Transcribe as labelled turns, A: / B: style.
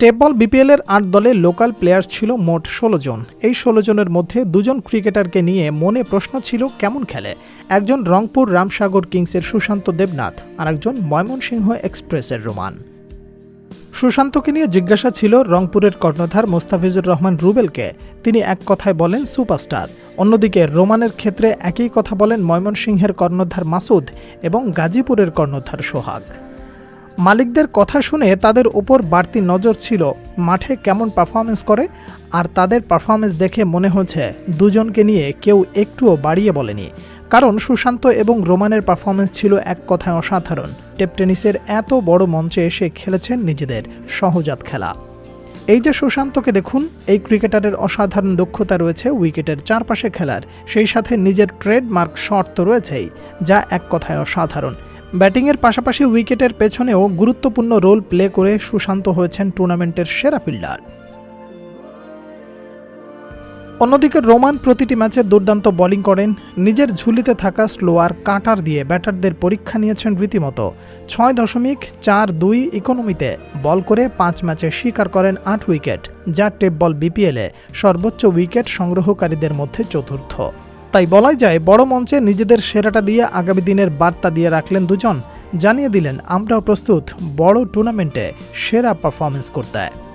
A: Tape বল বিপিএলের আট দলে লোকাল প্লেয়ার ছিল মোট ষোলো জন। এই ষোলো জনের মধ্যে দুজন ক্রিকেটারকে নিয়ে মনে প্রশ্ন ছিল, কেমন খেলে? একজন রংপুর রামসাগর কিংসের সুশান্ত দেবনাথ, আর একজন ময়মনসিংহ এক্সপ্রেসের রোমান। সুশান্তকে নিয়ে জিজ্ঞাসা ছিল রংপুরের কর্ণধার মোস্তাফিজুর রহমান রুবেলকে। তিনি এক কথায় বলেন, সুপারস্টার। অন্যদিকে রোমানের ক্ষেত্রে একই কথা বলেন ময়মনসিংহের কর্ণধার মাসুদ এবং গাজীপুরের কর্ণধার সোহাগ। মালিকদের কথা শুনে তাদের ওপর বাড়তি নজর ছিল। মাঠে কেমন পারফরমেন্স করে, আর তাদের পারফরমেন্স দেখে মনে হচ্ছে দুজনকে নিয়ে কেউ একটুও বাড়িয়ে বলেনি। কারণ সুশান্ত এবং রোমানের পারফরমেন্স ছিল এক কথায় অসাধারণ। টেপ টেনিসের এত বড় মঞ্চে এসে খেলেছেন নিজেদের সহজাত খেলা। এই যে সুশান্তকে দেখুন, এই ক্রিকেটারের অসাধারণ দক্ষতা রয়েছে উইকেটের চারপাশে খেলার। সেই সাথে নিজের ট্রেডমার্ক শর্ত রয়েছেই, যা এক কথায় অসাধারণ। ব্যাটিংয়ের পাশাপাশি উইকেটের পেছনেও গুরুত্বপূর্ণ রোল প্লে করে সুশান্ত হয়েছেন টুর্নামেন্টের সেরা ফিল্ডার। অন্যদিকে রোমান প্রতিটি ম্যাচে দুর্দান্ত বোলিং করেন। নিজের ঝুলিতে থাকা স্লোয়ার কাটার দিয়ে ব্যাটারদের পরীক্ষা নিয়েছেন রীতিমতো। ছয় দশমিক চার দুই ইকোনমিতে বল করে পাঁচ ম্যাচে স্বীকার করেন আট উইকেট, যা টেপ বল বিপিএলে সর্বোচ্চ উইকেট সংগ্রহকারীদের মধ্যে চতুর্থ। তাই বলাই যায় বড় মঞ্চে নিজেদের সেরাটা দিয়ে আগামী দিনের বার্তা দিয়ে রাখলেন দুজন। জানিয়ে দিলেন, আমরাও প্রস্তুত বড় টুর্নামেন্টে সেরা পারফরমেন্স করতে।